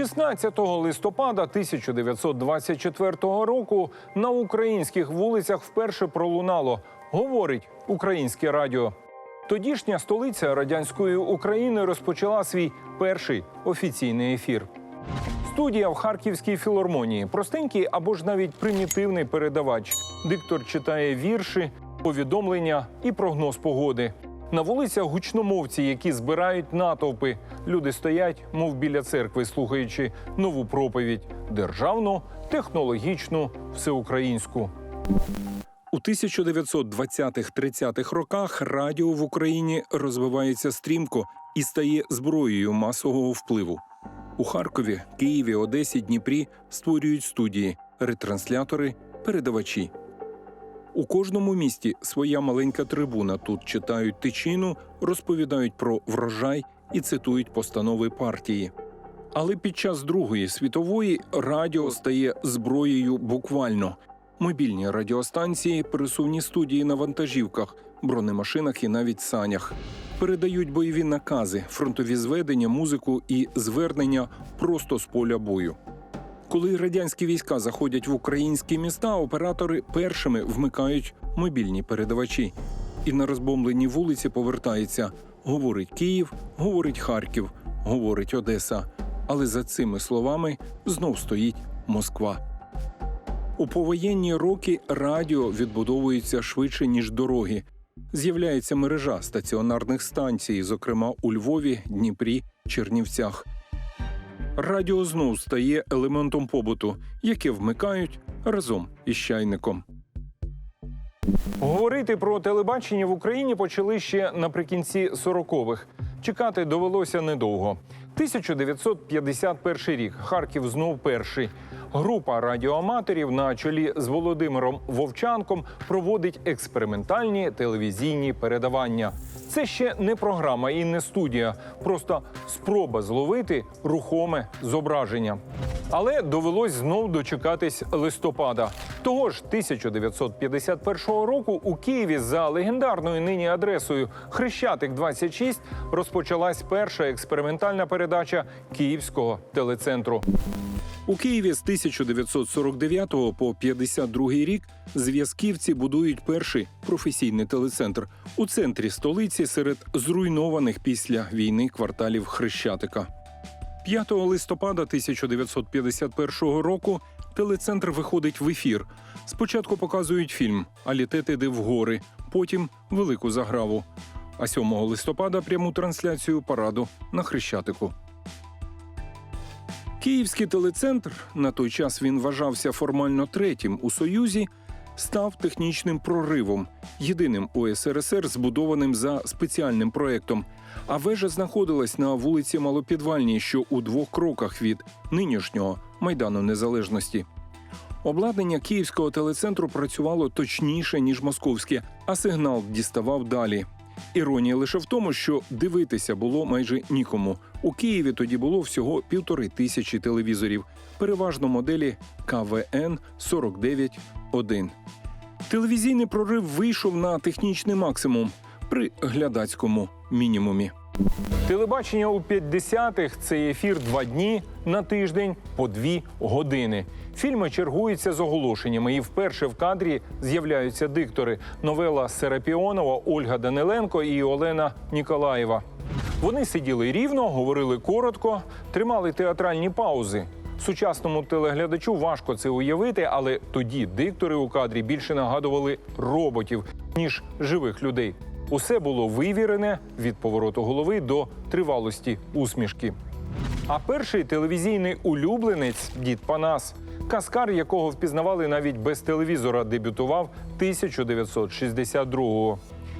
16 листопада 1924 року на українських вулицях вперше пролунало говорить українське радіо. Тодішня столиця радянської України розпочала свій перший офіційний ефір. Студія в Харківській філармонії. Простенький або ж навіть примітивний передавач. Диктор читає вірші, повідомлення і прогноз погоди. На вулицях гучномовці, які збирають натовпи. Люди стоять, мов біля церкви, слухаючи нову проповідь державну, технологічну, всеукраїнську. У 1920-30-х роках радіо в Україні розвивається стрімко і стає зброєю масового впливу. У Харкові, Києві, Одесі, Дніпрі створюють студії, ретранслятори, передавачі. У кожному місті своя маленька трибуна. Тут читають тичину, розповідають про врожай і цитують постанови партії. Але під час Другої світової радіо стає зброєю буквально. Мобільні радіостанції, пересувні студії на вантажівках, бронемашинах і навіть санях передають бойові накази, фронтові зведення, музику і звернення просто з поля бою. Коли радянські війська заходять в українські міста, оператори першими вмикають мобільні передавачі. І на розбомблені вулиці повертається говорить Київ, говорить Харків, говорить Одеса. Але за цими словами знов стоїть Москва. У повоєнні роки радіо відбудовується швидше ніж дороги. З'являється мережа стаціонарних станцій, зокрема у Львові, Дніпрі, Чернівцях. Радіо знов стає елементом побуту, яке вмикають разом із чайником. Говорити про телебачення в Україні почали ще наприкінці 40-х. Чекати довелося недовго. 1951 рік. Харків знов перший. Група радіоаматорів на чолі з Володимиром Вовчанком проводить експериментальні телевізійні передавання. Це ще не програма і не студія, просто спроба зловити рухоме зображення. Але довелось знов дочекатись листопада. Того ж 1951 року у Києві за легендарною нині адресою Хрещатик 26 розпочалась перша експериментальна передача Київського телецентру. У Києві з 1949 по 52 рік зв'язківці будують перший професійний телецентр у центрі столиці серед зруйнованих після війни кварталів Хрещатика. 5 листопада 1951 року телецентр виходить в ефір. Спочатку показують фільм «А літет іде в гори, потім велику заграву. А 7 листопада пряму трансляцію параду на Хрещатику. Київський телецентр на той час він вважався формально третім у Союзі, став технічним проривом, єдиним у СРСР збудованим за спеціальним проектом. А вежа знаходилась на вулиці Малопідвальній, що у двох кроках від нинішнього майдану незалежності. Обладнання київського телецентру працювало точніше ніж московське, а сигнал діставав далі. Іронія лише в тому, що дивитися було майже нікому. У Києві тоді було всього півтори тисячі телевізорів, переважно моделі КВН 491. Телевізійний прорив вийшов на технічний максимум при глядацькому мінімумі. Телебачення у 50-х – це ефір два дні на тиждень по дві години. Фільми чергуються з оголошеннями, і вперше в кадрі з'являються диктори. Новела Серапіонова, Ольга Даниленко і Олена Ніколаєва. Вони сиділи рівно, говорили коротко, тримали театральні паузи. Сучасному телеглядачу важко це уявити, але тоді диктори у кадрі більше нагадували роботів ніж живих людей. Усе було вивірене від повороту голови до тривалості усмішки. А перший телевізійний улюбленець дід Панас, каскар, якого впізнавали навіть без телевізора, дебютував 1962-го.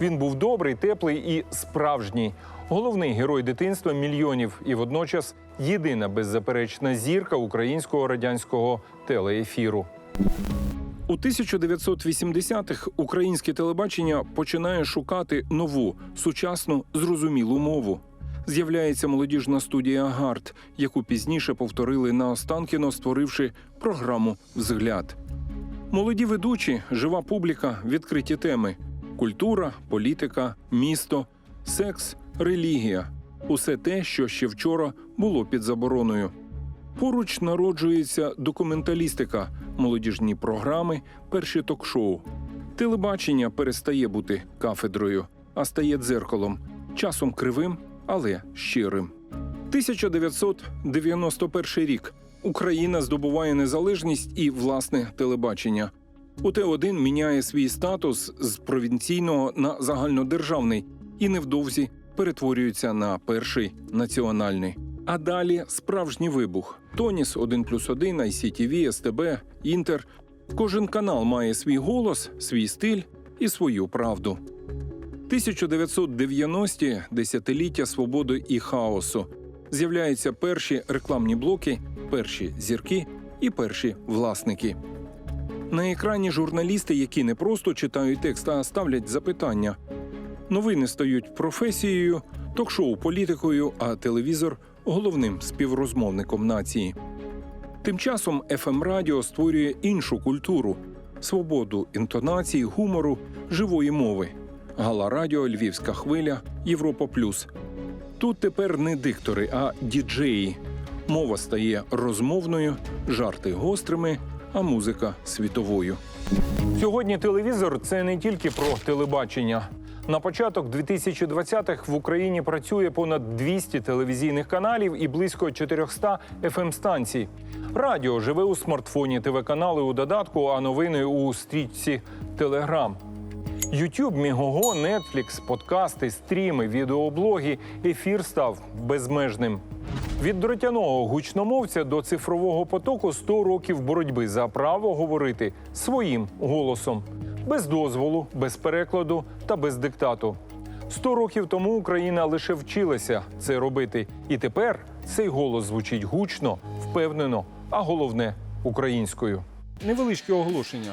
Він був добрий, теплий і справжній. Головний герой дитинства мільйонів і водночас єдина беззаперечна зірка українського радянського телеефіру. У 1980-х українське телебачення починає шукати нову, сучасну, зрозумілу мову. З'являється молодіжна студія Гард, яку пізніше повторили на Останкіно, створивши програму Взгляд. Молоді ведучі, жива публіка, відкриті теми: культура, політика, місто, секс, релігія усе те, що ще вчора було під забороною. Поруч народжується документалістика, молодіжні програми, перші ток-шоу. Телебачення перестає бути кафедрою, а стає дзеркалом, часом кривим, але щирим. 1991 рік Україна здобуває незалежність і власне телебачення. УТ-1 міняє свій статус з провінційного на загальнодержавний і невдовзі перетворюється на перший національний. А далі справжній вибух: Тоніс 1 плюс 1, ICTV, СТБ, Інтер. Кожен канал має свій голос, свій стиль і свою правду. 1990-ті – десятиліття свободи і хаосу. З'являються перші рекламні блоки, перші зірки і перші власники. На екрані журналісти, які не просто читають текст, а ставлять запитання. Новини стають професією, ток-шоу політикою, а телевізор головним співрозмовником нації. Тим часом fm радіо створює іншу культуру свободу інтонації, гумору, живої мови. Гала Радіо, Львівська хвиля, Європа Плюс. Тут тепер не диктори, а діджеї. Мова стає розмовною, жарти гострими, а музика світовою. Сьогодні телевізор це не тільки про телебачення. На початок 2020-х в Україні працює понад 200 телевізійних каналів і близько 400 fm станцій Радіо живе у смартфоні, ТВ-канали у додатку, а новини у стрічці Телеграм. Ютуб, Мігого, Нетфлікс, подкасти, стріми, відеоблоги, ефір став безмежним. Від дротяного гучномовця до цифрового потоку 100 років боротьби за право говорити своїм голосом, без дозволу, без перекладу та без диктату. Сто років тому Україна лише вчилася це робити, і тепер цей голос звучить гучно, впевнено, а головне українською. Невеличке оголошення.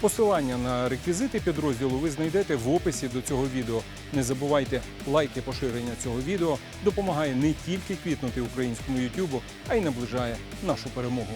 Посилання на реквізити підрозділу ви знайдете в описі до цього відео. Не забувайте, лайки поширення цього відео допомагає не тільки квітнути українському Ютубу, а й наближає нашу перемогу.